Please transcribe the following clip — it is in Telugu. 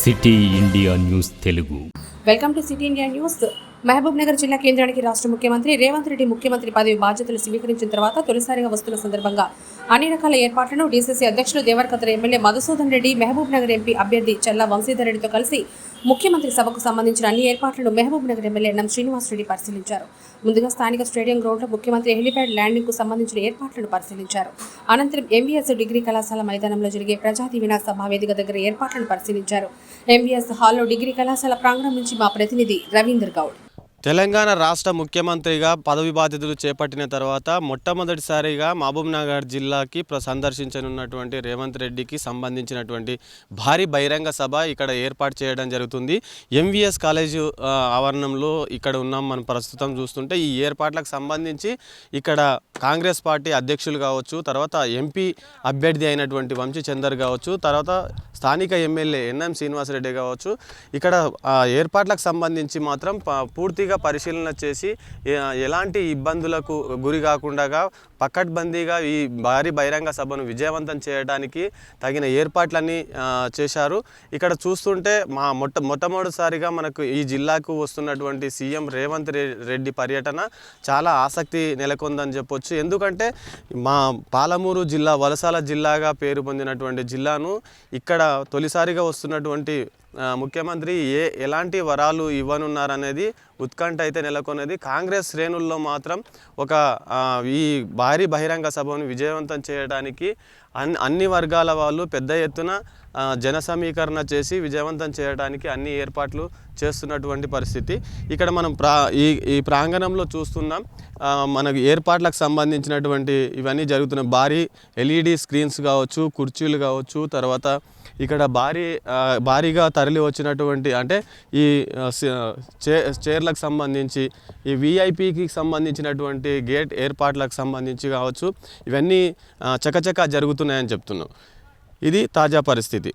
City India News Telugu. Welcome to City India News. Mahabubnagar జిల్లా కేంద్రానికి రాష్ట్ర ముఖ్యమంత్రి రేవంత్ రెడ్డి ముఖ్యమంత్రి పదవి బాధ్యతలు స్వీకరించిన తర్వాత తొలిసారిగా వస్తున్న సందర్భంగా అన్ని రకాల ఏర్పాట్లను డీసీసీ అధ్యక్షులు దేవరకద్ర ఎమ్మెల్యే మధుసూదన్ రెడ్డి మహబూబ్ నగర్ ఎంపీ అభ్యర్థి చల్లా వంశీధర్ రెడ్డితో కలిసి ముఖ్యమంత్రి సభకు సంబంధించిన అన్ని ఏర్పాట్లను Mahabubnagar MLA NM Srinivas Reddy పరిశీలించారు. ముందుగా స్థానిక స్టేడియం గ్రౌండ్లో ముఖ్యమంత్రి హెలిప్యాడ్ ల్యాండింగ్కు సంబంధించిన ఏర్పాట్లను పరిశీలించారు. అనంతరం ఎంవీఎస్ డిగ్రీ కళాశాల మైదానంలో జరిగే ప్రజా దీవెన సభా వేదిక దగ్గర ఏర్పాట్లను పరిశీలించారు. ఎంవీఎస్ హాల్లో డిగ్రీ కళాశాల ప్రాంగణం నుంచి మా ప్రతినిధి రవీందర్ గౌడ్. తెలంగాణ రాష్ట్ర ముఖ్యమంత్రిగా పదవి బాధ్యతలు చేపట్టిన తర్వాత మొట్టమొదటిసారిగా మహబూబ్నగర్ జిల్లాకి ప్ర- సందర్శించనున్నటువంటి రేవంత్ రెడ్డికి సంబంధించినటువంటి భారీ బహిరంగ సభ ఇక్కడ ఏర్పాటు చేయడం జరుగుతుంది. ఎంవిఎస్ కాలేజ్ ఆవరణంలో ఇక్కడ ఉన్నాం మనం ప్రస్తుతం చూస్తుంటే. ఈ ఏర్పాట్లకు సంబంధించి ఇక్కడ కాంగ్రెస్ పార్టీ అధ్యక్షులు కావచ్చు తర్వాత ఎంపీ అభ్యర్థి అయినటువంటి వంశీ చందర్ కావచ్చు తర్వాత స్థానిక ఎమ్మెల్యే ఎన్ఎం శ్రీనివాసరెడ్డి కావచ్చు. ఇక్కడ ఏర్పాట్లకు సంబంధించి మాత్రం ప- పూర్తిగా పరిశీలన చేసి ఎలాంటి ఇబ్బందులకు గురి కాకుండా పకడ్బందీగా ఈ భారీ బహిరంగ సభను విజయవంతం చేయడానికి తగిన ఏర్పాట్లన్నీ చేశారు. ఇక్కడ చూస్తుంటే మా మొట్ట మొట్టమొదటిసారిగా మనకు ఈ జిల్లాకు వస్తున్నటువంటి సీఎం రేవంత్ రెడ్డి పర్యటన చాలా ఆసక్తి నెలకొందని చెప్పొచ్చు. ఎందుకంటే మా పాలమూరు జిల్లా వలసాల జిల్లాగా పేరు పొందినటువంటి జిల్లాను ఇక్కడ తొలిసారిగా వస్తున్నటువంటి ముఖ్యమంత్రి ఏ ఎలాంటి వరాలు ఇవ్వనున్నారనేది ఉత్కంఠ అయితే నెలకొన్నది. కాంగ్రెస్ శ్రేణుల్లో మాత్రం ఒక ఈ ఈ భారీ బహిరంగ సభను విజయవంతం చేయడానికి అన్ని అన్ని వర్గాల వాళ్ళు పెద్ద ఎత్తున జన సమీకరణ చేసి విజయవంతం చేయడానికి అన్ని ఏర్పాట్లు చేస్తున్నటువంటి పరిస్థితి. ఇక్కడ మనం ప్రా ఈ ఈ ప్రాంగణంలో చూస్తున్నాం. మనకు ఏర్పాట్లకు సంబంధించినటువంటి ఇవన్నీ జరుగుతున్నాయి. భారీ ఎల్ఈడి స్క్రీన్స్ కావచ్చు కుర్చీలు కావచ్చు తర్వాత ఇక్కడ భారీ భారీగా తరలి వచ్చినటువంటి అంటే ఈ చే చైర్లకు సంబంధించి ఈ విఐపికి సంబంధించినటువంటి గేట్ ఏర్పాట్లకు సంబంధించి కావచ్చు ఇవన్నీ చకచక చకచకా జరుగుతున్నాయని చెప్తున్నాం. ఇది తాజా పరిస్థితి.